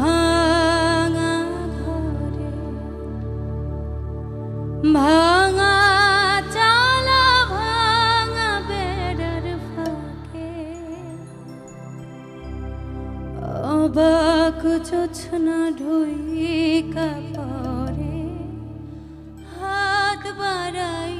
ভাঙা ঘরে ভাঙা চালা ভাঙা বেড়ার ফাঁকে। অবাক জোছনা ঢুইকা পরে হাত বাড়াইয়া ডাকে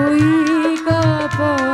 ভুই কাপড়